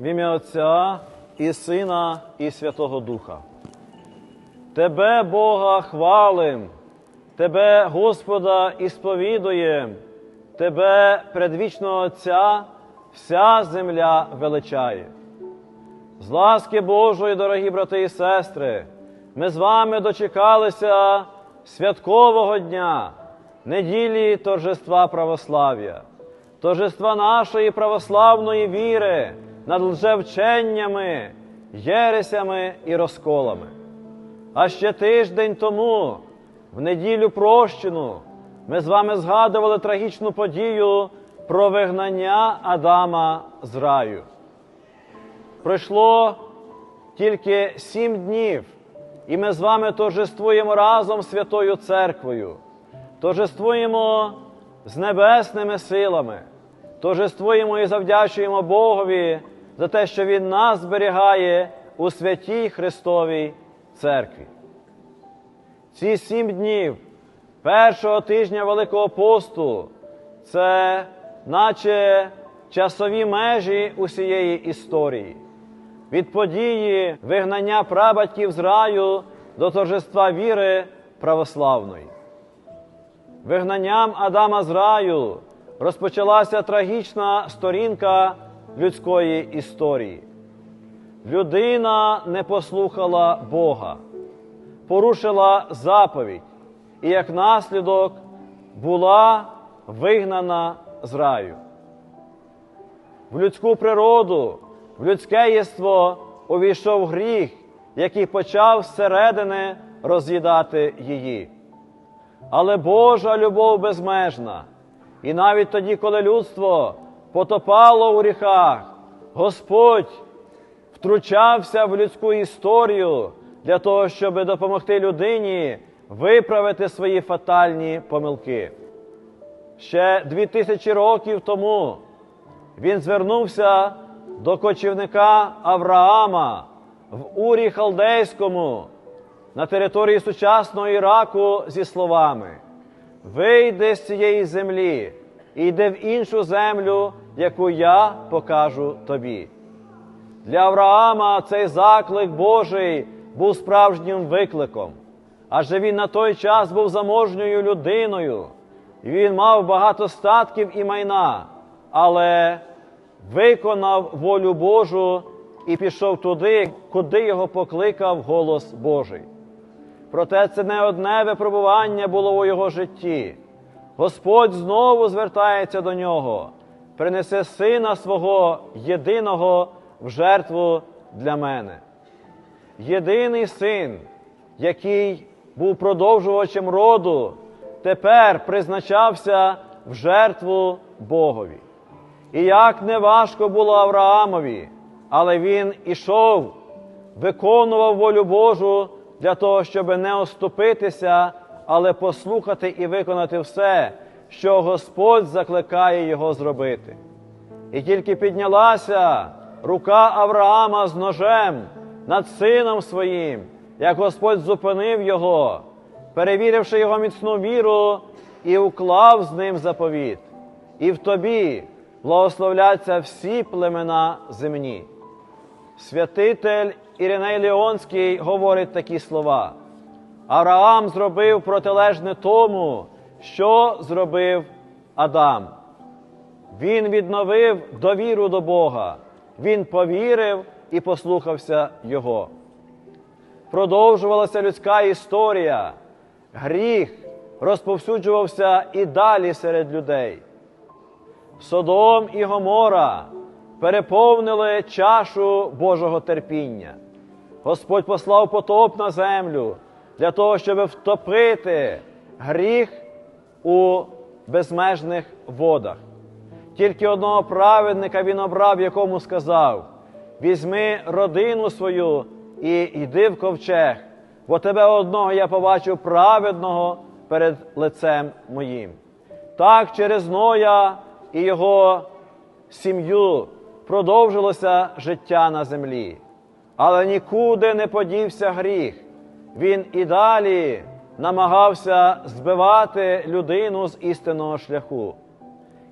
В ім'я Отця і Сина, і Святого Духа. Тебе, Бога, хвалим, Тебе, Господа, і сповідуєм, Тебе, предвічного Отця, вся земля величає. З ласки Божої, дорогі брати і сестри, ми з вами дочекалися святкового дня, неділі торжества православ'я, торжества нашої православної віри над лжевченнями, єресями і розколами. А ще тиждень тому, в неділю прощену, ми з вами згадували трагічну подію про вигнання Адама з раю. Пройшло тільки сім днів, і ми з вами торжествуємо разом Святою Церквою, торжествуємо з небесними силами, торжествуємо і завдячуємо Богові за те, що Він нас зберігає у святій Христовій Церкві. Ці сім днів першого тижня Великого посту це наче часові межі усієї історії. Від події вигнання прабатьків з раю до торжества віри православної. Вигнанням Адама з раю розпочалася трагічна сторінка людської історії. Людина не послухала Бога, порушила заповідь і як наслідок була вигнана з раю. В людську природу, в людське єство увійшов гріх, який почав зсередини роз'їдати її. Але Божа любов безмежна. І навіть тоді, коли людство потопало у гріхах, Господь втручався в людську історію для того, щоб допомогти людині виправити свої фатальні помилки. Ще дві тисячі років тому він звернувся до кочівника Авраама в Урі Халдейському на території сучасного Іраку зі словами: Вийди з цієї землі і в іншу землю, яку я покажу тобі. Для Авраама цей заклик Божий був справжнім викликом, адже він на той час був заможньою людиною, і він мав багато статків і майна, але виконав волю Божу і пішов туди, куди його покликав голос Божий. Проте це не одне випробування було у його житті. Господь знову звертається до нього, принесе сина свого єдиного в жертву для мене. Єдиний син, який був продовжувачем роду, тепер призначався в жертву Богові. І як не важко було Авраамові, але він ішов, виконував волю Божу для того, щоб не оступитися, але послухати і виконати все, що Господь закликає його зробити. І тільки піднялася рука Авраама з ножем над сином своїм, як Господь зупинив його, перевіривши його міцну віру, і уклав з ним заповіт. І в тобі благословляться всі племена земні. Святитель Іриней Леонський говорить такі слова. Авраам зробив протилежне тому, що зробив Адам. Він відновив довіру до Бога, він повірив і послухався Його. Продовжувалася людська історія, гріх розповсюджувався і далі серед людей. Содом і Гомора переповнили чашу Божого терпіння. Господь послав потоп на землю для того, щоб втопити гріх у безмежних водах. Тільки одного праведника він обрав, якому сказав: візьми родину свою і йди в ковчег, бо тебе одного я побачив праведного перед лицем моїм. Так через Ноя і його сім'ю продовжилося життя на землі, але нікуди не подівся гріх. Він і далі намагався збивати людину з істинного шляху.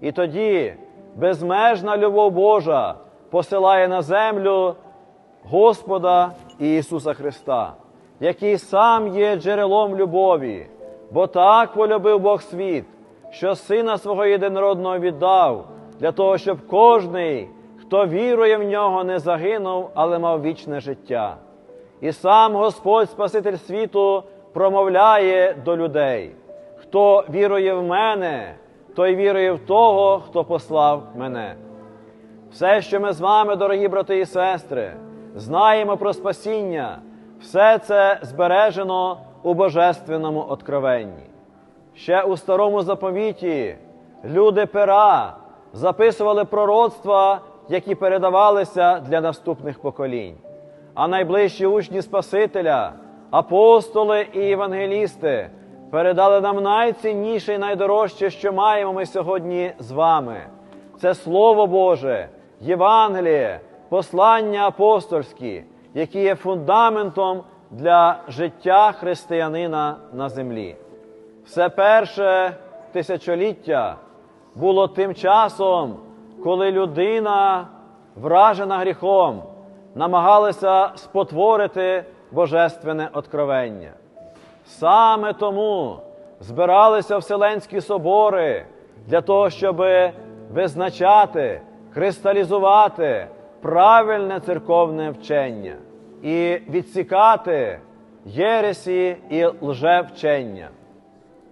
І тоді безмежна любов Божа посилає на землю Господа Ісуса Христа, який сам є джерелом любові, бо так полюбив Бог світ, що Сина свого єдинородного віддав, для того, щоб кожний, хто вірує в нього, не загинув, але мав вічне життя. І сам Господь, Спаситель світу, промовляє до людей: хто вірує в мене, той вірує в того, хто послав мене. Все, що ми з вами, дорогі брати і сестри, знаємо про спасіння, все це збережено у божественному откровенні. Ще у старому заповіті люди пера записували пророцтва, які передавалися для наступних поколінь. А найближчі учні Спасителя, апостоли і євангелісти передали нам найцінніше і найдорожче, що маємо ми сьогодні з вами. Це Слово Боже, Євангеліє, послання апостольські, які є фундаментом для життя християнина на землі. Все перше тисячоліття було тим часом, коли людина, вражена гріхом, намагалася спотворити божественне откровення. Саме тому збиралися Вселенські собори для того, щоб визначати, кристалізувати правильне церковне вчення і відсікати єресі і лжевчення.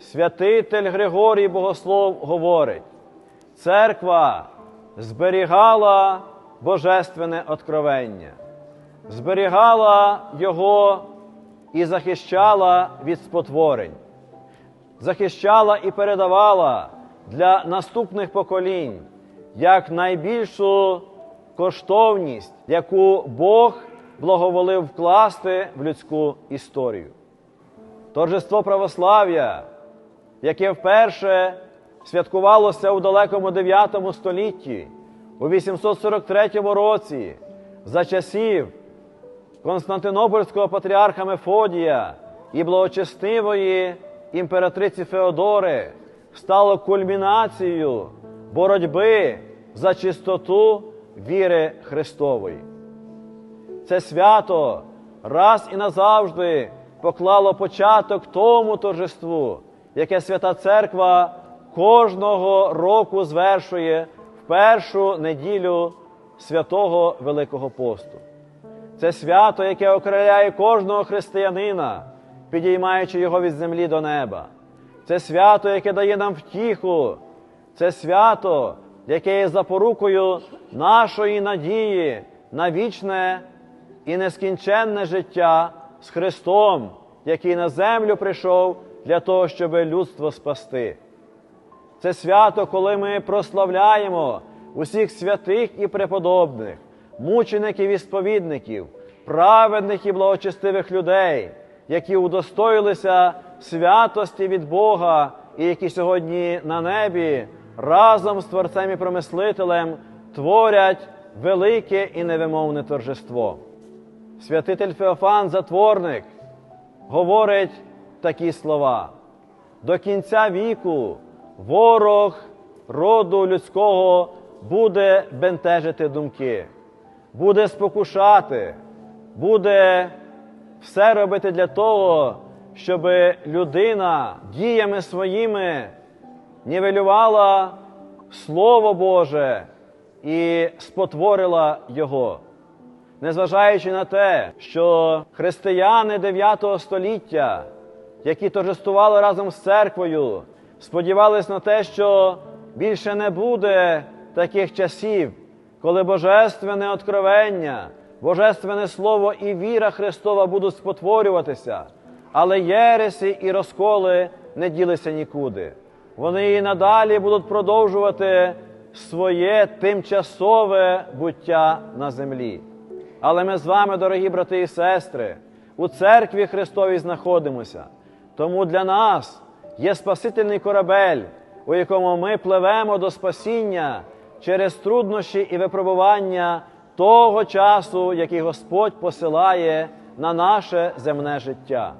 Святитель Григорій Богослов говорить, церква зберігала божественне откровення, зберігала його і захищала від спотворень, захищала і передавала для наступних поколінь як найбільшу коштовність, яку Бог благоволив вкласти в людську історію. Торжество православ'я, яке вперше святкувалося у далекому 9 столітті, у 843 році, за часів Константинопольського патріарха Мефодія і благочестивої імператриці Феодори, стало кульмінацією боротьби за чистоту віри Христової. Це свято раз і назавжди поклало початок тому торжеству, яке Свята Церква кожного року звершує в першу неділю святого Великого посту. Це свято, яке окриляє кожного християнина, підіймаючи його від землі до неба. Це свято, яке дає нам втіху. Це свято, яке є запорукою нашої надії на вічне і нескінченне життя з Христом, який на землю прийшов для того, щоб людство спасти. Це свято, коли ми прославляємо усіх святих і преподобних, мучеників і сповідників, праведних і благочестивих людей, які удостоїлися святості від Бога і які сьогодні на небі разом з Творцем і Промислителем творять велике і невимовне торжество. Святитель Феофан, затворник, говорить такі слова. До кінця віку ворог роду людського буде бентежити думки, буде спокушати, буде все робити для того, щоб людина діями своїми нівелювала Слово Боже і спотворила Його. Незважаючи на те, що християни 9 століття, які торжествували разом з церквою, сподівались на те, що більше не буде таких часів, коли божественне откровення, божественне слово і віра Христова будуть спотворюватися, але єресі і розколи не ділися нікуди. Вони і надалі будуть продовжувати своє тимчасове буття на землі. Але ми з вами, дорогі брати і сестри, у церкві Христовій знаходимося. Тому для нас є Спасительний корабель, у якому ми пливемо до спасіння через труднощі і випробування того часу, який Господь посилає на наше земне життя.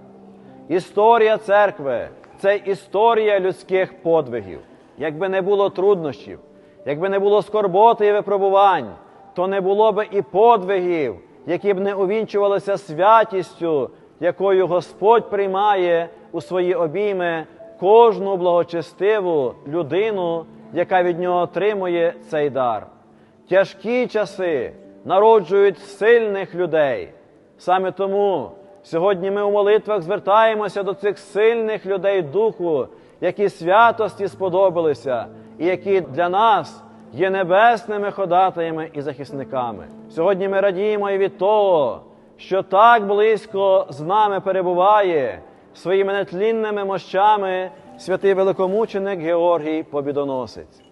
Історія церкви це історія людських подвигів. Якби не було труднощів, якби не було скорботи і випробувань, то не було би і подвигів, які б не увінчувалися святістю, якою Господь приймає у свої обійми кожну благочестиву людину, яка від нього отримує цей дар. Тяжкі часи народжують сильних людей. Саме тому сьогодні ми у молитвах звертаємося до цих сильних людей духу, які святості сподобалися, і які для нас є небесними ходатаями і захисниками. Сьогодні ми радіємо і від того, що так близько з нами перебуває своїми нетлінними мощами святий великомученик Георгій Побідоносець.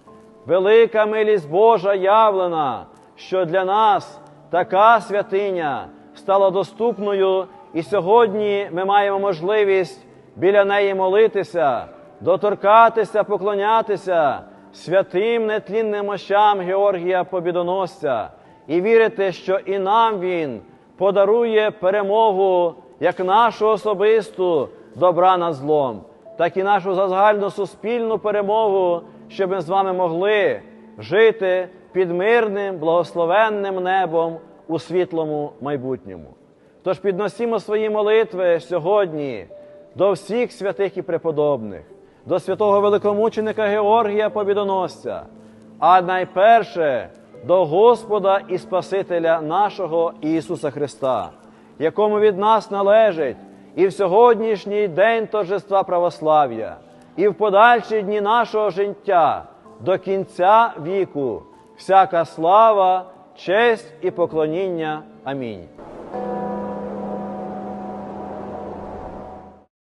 Велика милість Божа явлена, що для нас така святиня стала доступною, і сьогодні ми маємо можливість біля неї молитися, доторкатися, поклонятися святим нетлінним мощам Георгія Побідоносця і вірити, що і нам Він подарує перемогу як нашу особисту добра над злом, так і нашу загальну суспільну перемогу, щоб ми з вами могли жити під мирним, благословенним небом у світлому майбутньому. Тож підносімо свої молитви сьогодні до всіх святих і преподобних, до святого великомученика Георгія Побідоносця, а найперше до Господа і Спасителя нашого Ісуса Христа, якому від нас належить і в сьогоднішній день торжества православ'я, і в подальші дні нашого життя до кінця віку, всяка слава, честь і поклоніння. Амінь.